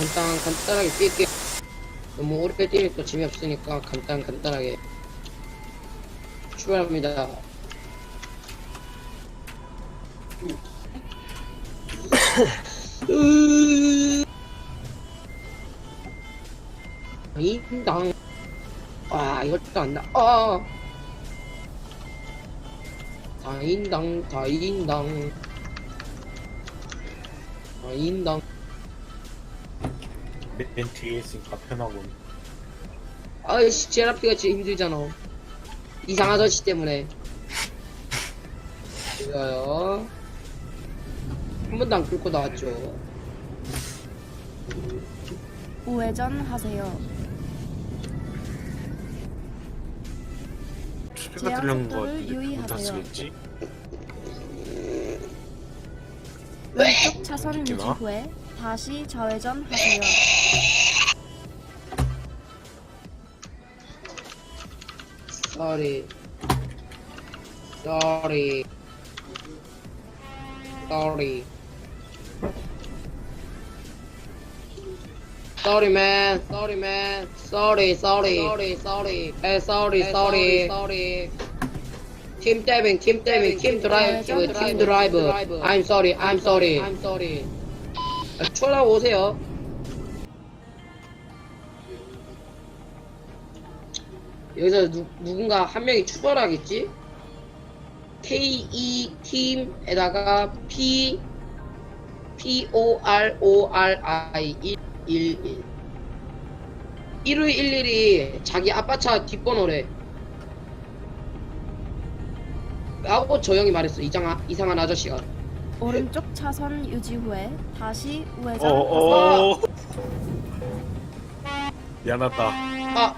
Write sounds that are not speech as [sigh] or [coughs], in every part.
간단 간단하게 뛸게. 너무 오래 뛰면 또 재미없으니까 간단 간단하게 출발합니다. [coughs] 으- 인당. 와 이것도 안 나. 아. 다인당 다인당 다인당 맨, 맨 뒤에 있으니까 편하군. 아이씨 제라피가 진짜 힘들잖아 이상 아저씨 때문에 좋아요 한 번도 안 끌고 나왔죠 우회전 하세요. 스피커 제한 들려는 거 속도를 같은데 유의하세요. 못 쓰겠지? 왼쪽 차선 유지 나? 후에 다시 좌회전 하세요. sorry sorry sorry sorry man sorry man sorry sorry sorry sorry hey, sorry sorry sorry 팀 때빙 팀 때빙 팀 드라이브 팀 드라이브 I'm sorry I'm sorry I'm sorry 추월하고 오세요. 여기서 누, 누군가 한 명이 추월하겠지? K-E 팀에다가 P P O R O R I 1 1 1 1511이 자기 아빠 차 뒷번호래. 라고 저 형이 말했어 이상한, 이상한 아저씨가 오른쪽 차선 유지 후에 다시 우회전. 어어. 미안하다. 아.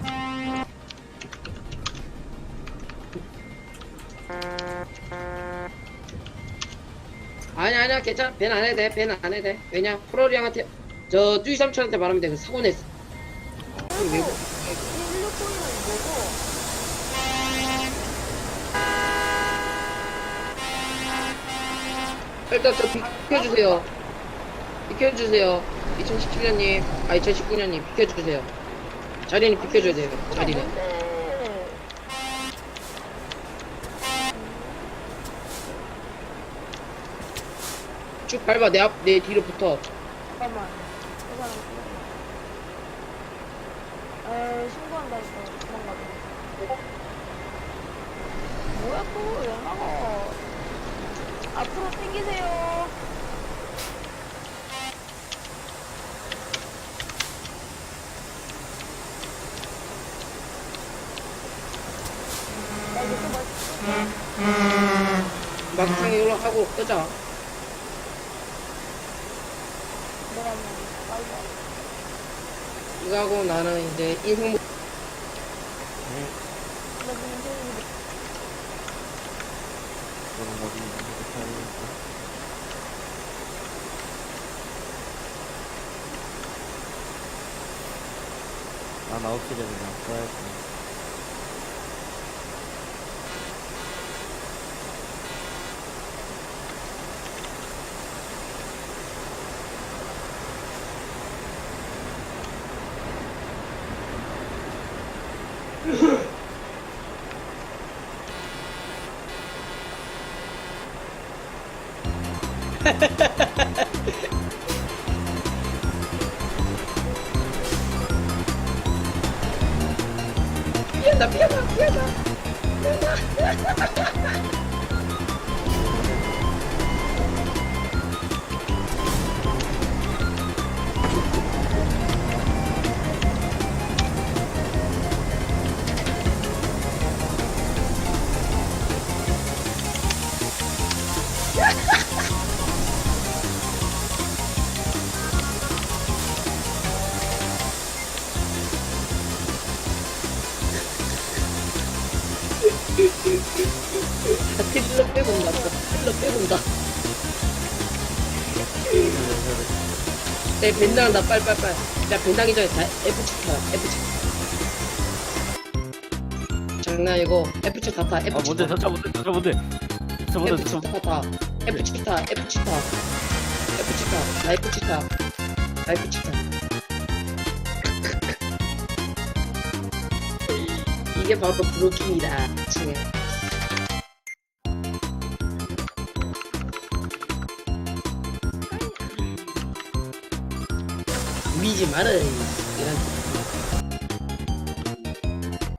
아니 아니야 괜찮아. 벤 안 해도 돼벤 안 해도 돼. 왜냐 프로리 형한테 저 뚜이 삼촌한테 말하면 돼그 사고 냈어. 왜 일단 저 비켜주세요 비켜주세요 2017년님 아 2019년님 비켜주세요 자리는 비켜줘야 돼요 자리는 쭉 밟아 내 앞 내 뒤로 붙어 잠깐만. 에 신고한다 했어. 도망가자. 뭐야 또왜 나가? 앞으로 당기세요. 나 이거 좀 맛있어. 막상 이걸로 하고 끄자 내가 한번 빨리. 와. 이거 하고 나는 이제 인생 나 지금 저기 난 아홉 시에 그냥 써야지. 피한다 피 아, 같이 찔러 빼본다. 찔러 빼본다. 내 벤당한다. 빨빨빨. 야 벤당이 전에 다 F 체크라. F 체크. 장난아. 이거 F 체크 다 타. F 아 체크. 뭔데 저차 뭔데 저차 뭔데 저차 뭔데 F 저 체크 다 타. F 체크 타. F 체크 타. F 체크 타. 라이프 체크 타. 라이프 체크 타. 이게 바로 브로킹이다. 지금. 미지 말아. 이런